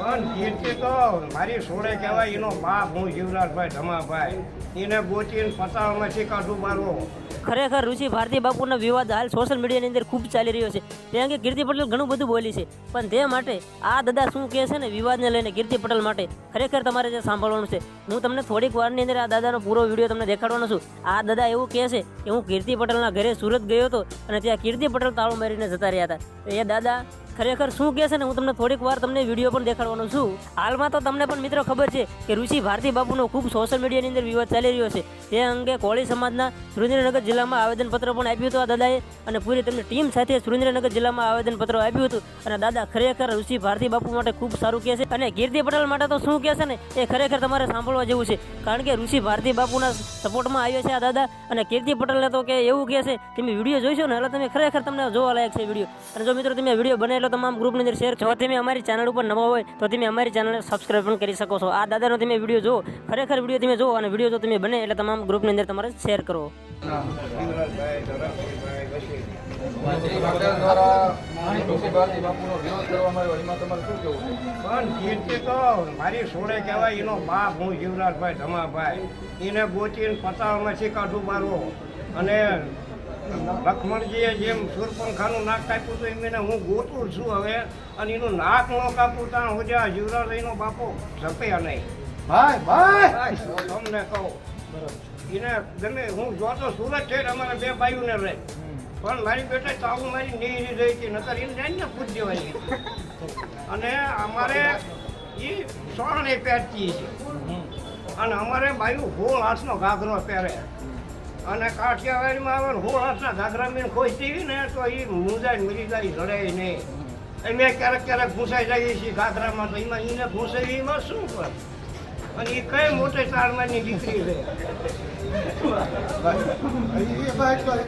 પણ કીર્તિ તો મારી સોળે કહેવાય, એનો બાપ હું જીવરાજભાઈ ધમાભાઈ. એને ગોચીને પતાળમાંથી કાઢું મારવો ખરેખર ઋષિ ભારતી બાપુનો વિવાદ હાલ સોશિયલ મીડિયાની અંદર ખૂબ ચાલી રહ્યો છે. તે અંગે કીર્તિ પટેલ ઘણું બધું બોલી છે. પણ તે માટે આ દાદા શું કહે છે ને, વિવાદને લઈને કીર્તિ પટેલ માટે ખરેખર તમારે જે સાંભળવાનું છે. હું તમને થોડીક વારની અંદર આ દાદાનો પૂરો વીડિયો તમને દેખાડવાનો છું. આ દાદા એવું કહે છે કે હું કીર્તિ પટેલના ઘરે સુરત ગયો હતો અને ત્યાં કીર્તિ પટેલ તાળું મારીને જતા રહ્યા હતા. એ દાદા ખરેખર શું કહેશે ને, હું તમને થોડીક વાર તમને વીડિયો પણ દેખાડવાનો છું. હાલમાં તો તમને પણ મિત્રો ખબર છે કે ઋષિ ભારતી બાપુનો ખૂબ સોશિયલ મીડિયાની અંદર વિવાદ ચાલી રહ્યો છે. તે અંગે કોળી સમાજના સુરેન્દ્રનગર જિલ્લામાં આવેદનપત્ર પણ આપ્યું હતું આ દાદાએ અને પૂરી તેમની ટીમ સાથે સુરેન્દ્રનગર જિલ્લામાં આવેદનપત્ર આપ્યું હતું. અને દાદા ખરેખર ઋષિ ભારતી બાપુ માટે ખૂબ સારું કહે છે. અને કીર્તિ પટેલ માટે તો શું કહે છે ને, એ ખરેખર તમારે સાંભળવા જેવું છે. કારણ કે ઋષિ ભારતી બાપુના સપોર્ટમાં આવ્યો છે આ દાદા અને કીર્તિ પટેલને તો કે એવું કહે છે, તમે વીડિયો જોઈશો ને, એટલે તમે ખરેખર તમને જોવા લાયક છે વીડિયો. અને જો મિત્રો તમે વીડિયો બને એટલો તમામ ગ્રુપની અંદર શેર જો તમે અમારી ચેનલ ઉપર નવા હોય તો તમે અમારી ચેનલને સબસ્ક્રાઈબ પણ કરી શકો છો. આ દાદાનો તમે વીડિયો જો ખરેખર વીડિયો તમે જો અને વીડિયો જો તમે બને એટલે તમામ ગ્રુપની અંદર તમારે શેર કરો તો અને લક્ષ્મણજીએ જેમ સુરપંખાનું નાક કાપ્યું હતું એમ એને હું ગોતું છું હવે. અને એનું નાક ન કાપું ત્યાં હું જ્યાં જીવરાજ નો બાપો જપ્યા નહીં ભાઈ ભાઈ! તમને કહું એને ગમે હું જોતો સુરત છે અમારે બે બાયુને રહે. પણ મારી બેટા તાવું મારી નહીં રહી હતી નકર એને જઈને પૂછ દેવાની અને અમારે એ સોણે પહેરતી છે અને અમારે બાયું હોળ હાથનો ઘાઘરો પહેરે. અને કાઠિયાવાડીમાં આવે હું હાથના ઘાઘરા મેં દેવી ને તો એ મુંજાઈ મરી જાય રડે નહીં અમે ક્યારેક ક્યારેક ઘૂંસાઈ જઈએ છીએ ઘાઘરામાં તો એમાં એને ઘૂંસાઈ એમાં શું પણ? અને એ કઈ મોટે ચારમાની દીકરી છે?